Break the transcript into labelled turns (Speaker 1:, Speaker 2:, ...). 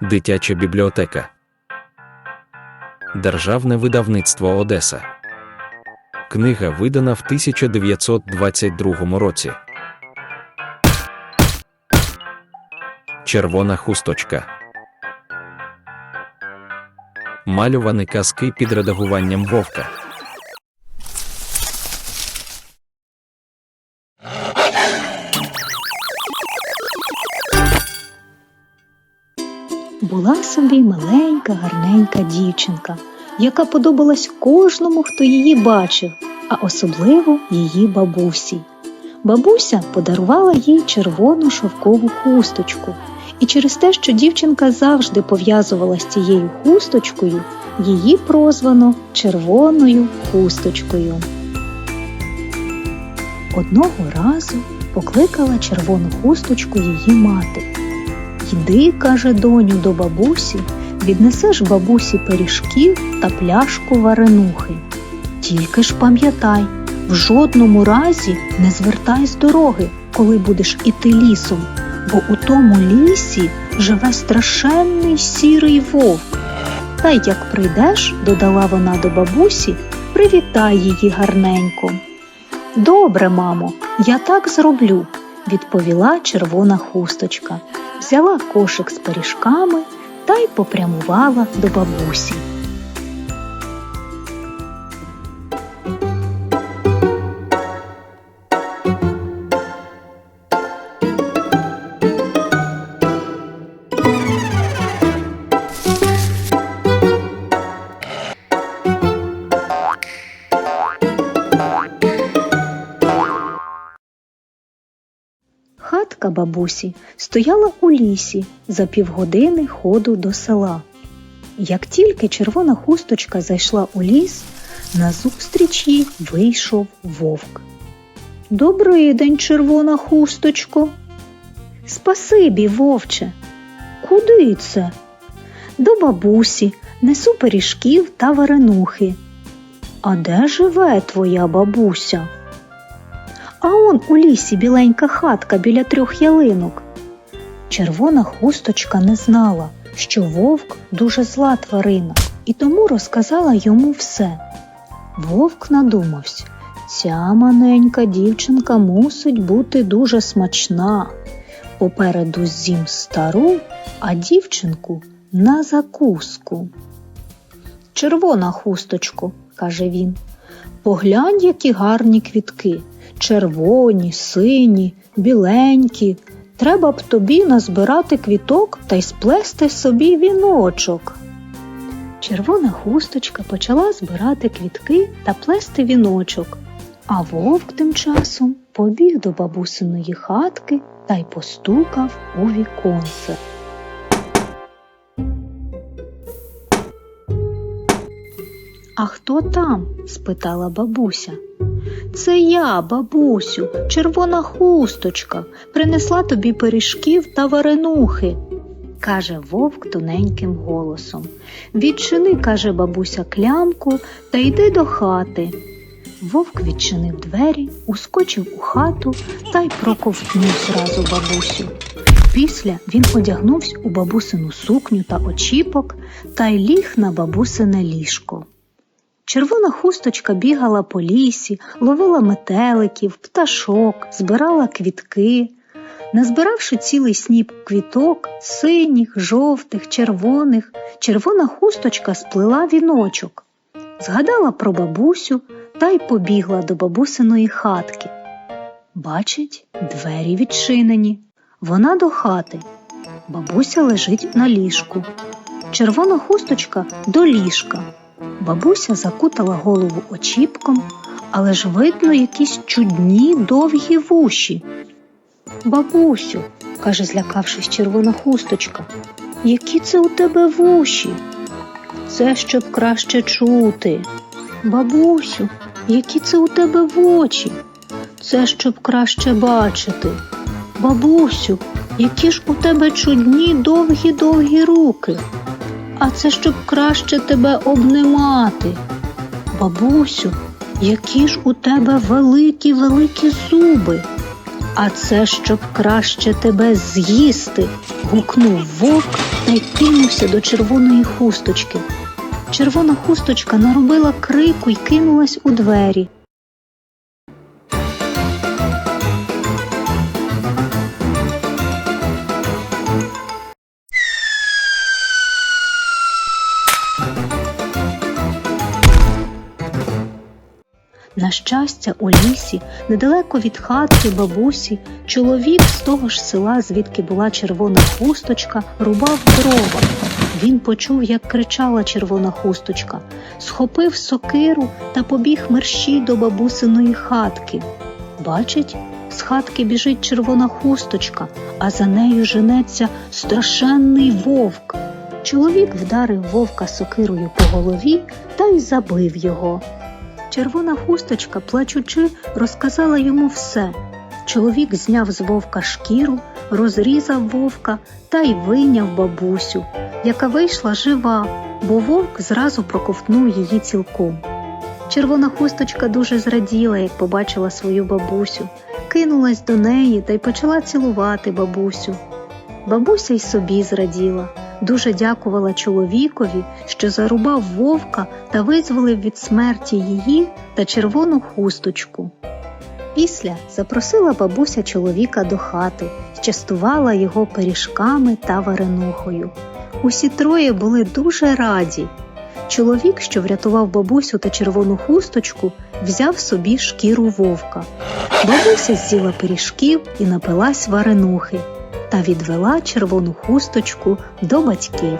Speaker 1: Дитяча бібліотека. Державне видавництво Одеса. Книга видана в 1922 році. Червона хусточка. Малювані казки під редагуванням Вовка.
Speaker 2: Була собі маленька, гарненька дівчинка, яка подобалась кожному, хто її бачив, а особливо її бабусі. Бабуся подарувала їй червону шовкову хусточку, і через те, що дівчинка завжди пов'язувала з цією хусточкою, її прозвано червоною хусточкою. Одного разу покликала червону хусточку її мати. Йди, каже доню, до бабусі, віднесеш бабусі пиріжків та пляшку варенухи. Тільки ж пам'ятай, в жодному разі не звертай з дороги, коли будеш іти лісом, бо у тому лісі живе страшенний сірий вовк. Та й як прийдеш, додала вона до бабусі, привітай її гарненько. Добре, мамо, я так зроблю, відповіла червона хусточка взяла кошик з пиріжками та й попрямувала до бабусі. Хатка бабусі стояла у лісі за півгодини ходу до села. Як тільки червона хусточка зайшла у ліс, назустріч їй вийшов вовк. Добрий день, червона хусточко. Спасибі, вовче. Куди це? До бабусі несу пиріжків та варенухи. А де живе твоя бабуся? А он у лісі біленька хатка біля трьох ялинок. Червона хусточка не знала, що вовк дуже зла тварина, і тому розказала йому все. Вовк надумався, ця маленька дівчинка мусить бути дуже смачна. Попереду з'їм стару, а дівчинку на закуску. Червона хусточко, каже він, поглянь, які гарні квітки червоні, сині, біленькі. Треба б тобі назбирати квіток та й сплести собі віночок. Червона хусточка почала збирати квітки та плести віночок, а вовк тим часом побіг до бабусиної хатки та й постукав у віконце. А хто там? спитала бабуся. Це я, бабусю, червона хусточка, принесла тобі пиріжків та варенухи, каже вовк тоненьким голосом. Відчини, каже бабуся, клямку та йди до хати. Вовк відчинив двері, ускочив у хату та й проковтнув зразу бабусю. Після він одягнувся у бабусину сукню та очіпок та й ліг на бабусине ліжко. Червона хусточка бігала по лісі, ловила метеликів, пташок, збирала квітки. Назбиравши цілий сніп квіток, синіх, жовтих, червоних, червона хусточка сплела віночок, згадала про бабусю та й побігла до бабусиної хатки. Бачить, двері відчинені. Вона до хати. Бабуся лежить на ліжку. Червона хусточка до ліжка. Бабуся закутала голову очіпком, але ж видно якісь чудні довгі вуші. Бабусю, каже, злякавшись червона хусточка, які це у тебе вуші? Це щоб краще чути. Бабусю, які це у тебе в очі? Це щоб краще бачити. Бабусю, які ж у тебе чудні довгі довгі руки а це щоб краще тебе обнимати. Бабусю, які ж у тебе великі великі зуби. А це щоб краще тебе з'їсти. гукнув вовк та й кинувся до червоної хусточки. Червона хусточка наробила крику й кинулась у двері. На щастя, у лісі, недалеко від хатки бабусі, чоловік з того ж села, звідки була червона хусточка, рубав дрова. Він почув, як кричала червона хусточка, схопив сокиру та побіг мерщій до бабусиної хатки. Бачить, з хатки біжить червона хусточка, а за нею женеться страшенний вовк. Чоловік вдарив вовка сокирою по голові та й забив його. Червона хусточка, плачучи, розказала йому все. Чоловік зняв з вовка шкіру, розрізав вовка та й вийняв бабусю, яка вийшла жива, бо вовк зразу проковтнув її цілком. Червона хусточка дуже зраділа, як побачила свою бабусю, кинулась до неї та й почала цілувати бабусю. Бабуся й собі зраділа, дуже дякувала чоловікові, що зарубав вовка та визволив від смерті її та червону хусточку. Після запросила бабуся чоловіка до хати, частувала його пиріжками та варенухою. Усі троє були дуже раді. Чоловік, що врятував бабусю та червону хусточку, взяв собі шкіру вовка. Бабуся з'їла пиріжків і напилась варенухи та відвела червону хусточку до батьків.